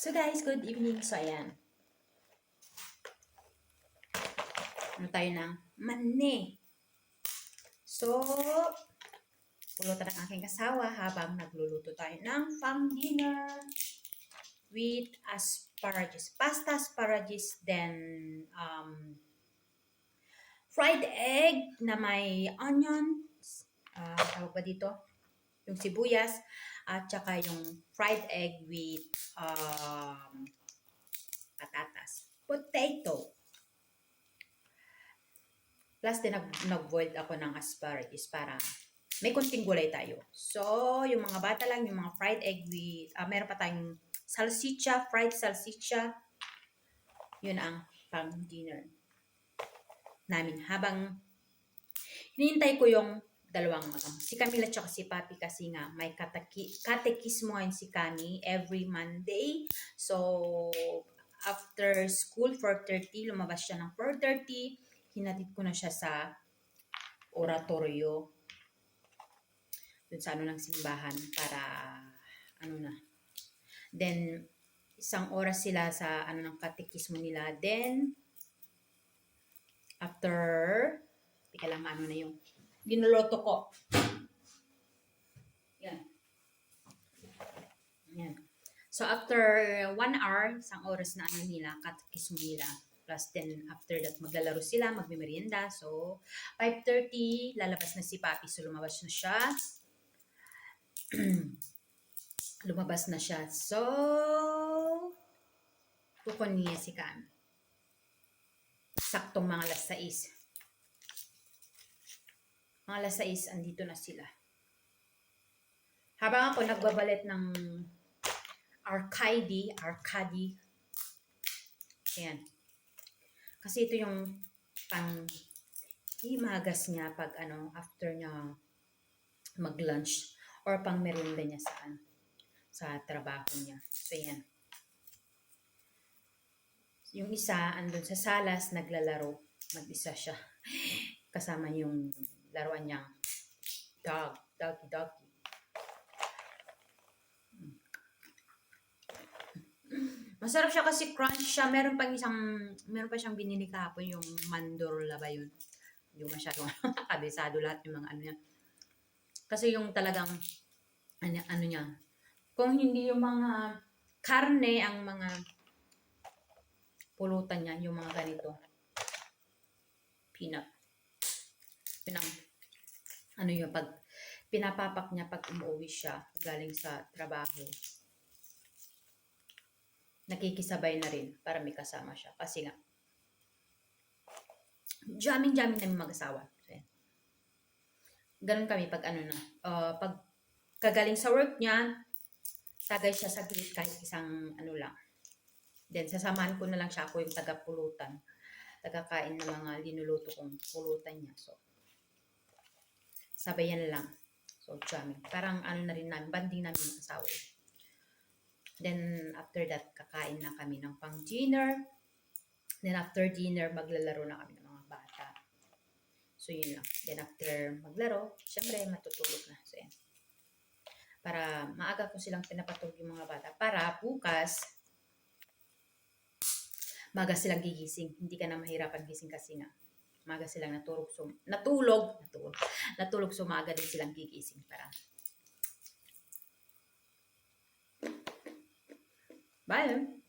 So guys, good evening. So ayan. Ano tayo ng mani. So, pulutan ng aking kasawa habang nagluluto tayo ng pang dinner with asparagus. Pasta asparagus, then um, fried egg na may onion, uh, tawag ba dito? Yung sibuyas, at saka yung fried egg with um, patatas. Potato. Plus, din nag, nag-boiled ako ng asparagus para may konting gulay tayo. So, yung mga bata lang, yung mga fried egg with, ah, meron pa tayong salsicha, fried salsicha. Yun ang pang dinner namin. Habang hinihintay ko yung dalawang ano, si Camila at si Papi kasi nga may kataki, katekismo ngayon si Cami every Monday. So, after school, 4.30, lumabas siya ng 4.30. Hinatid ko na siya sa oratorio. Dun sa ano ng simbahan para ano na. Then, isang oras sila sa ano ng katekismo nila. Then, after, tika lang ano na yung linuluto ko. Yan. Yan. So, after one hour, isang oras na ano nila, katekismo nila. Plus, then, after that, maglalaro sila, magmimerienda. So, 5.30, lalabas na si Papi. So, lumabas na siya. lumabas na siya. So, kukunin niya si Kami. Saktong mga alas 6. Mga alas 6, andito na sila. Habang ako nagbabalit ng Arcady, Arcady. Ayan. Kasi ito yung pang himagas niya pag ano, after niya mag-lunch or pang merienda niya sa ano, sa trabaho niya. So, yan. Yung isa, andun sa salas, naglalaro. Mag-isa siya. Kasama yung laruan niyang dog, doggy, doggy. Masarap siya kasi crunch siya. Meron pang isang, meron pa siyang binili kahapon yung mandorla ba yun? Hindi ko masyadong kabisado lahat yung mga ano niya. Kasi yung talagang, ano, ano niya, kung hindi yung mga karne ang mga pulutan niya, yung mga ganito. Peanut. Pinang, ano yung pag, pinapapak niya pag umuwi siya galing sa trabaho. Nakikisabay na rin para may kasama siya. Kasi nga, jamming-jamming namin mag-asawa. Ganun kami pag ano na, uh, pag kagaling sa work niya, tagay siya sa gilid kahit isang ano lang. Then, sasamahan ko na lang siya ako yung taga-pulutan. Taga-kain ng mga linuluto kong pulutan niya. So, sabayan lang. So, jamming. Parang ano na rin namin, banding namin ng asawa. Then, after that, kakain na kami ng pang dinner. Then, after dinner, maglalaro na kami ng mga bata. So, yun lang. Then, after maglaro, syempre, matutulog na. So, yan. Para maaga ko silang pinapatulog yung mga bata. Para bukas, maga silang gigising. Hindi ka na mahirapan gising kasi nga. Maga silang natulog. So, natulog. Natulog. Natulog. So, maaga din silang gigising. Para Bye.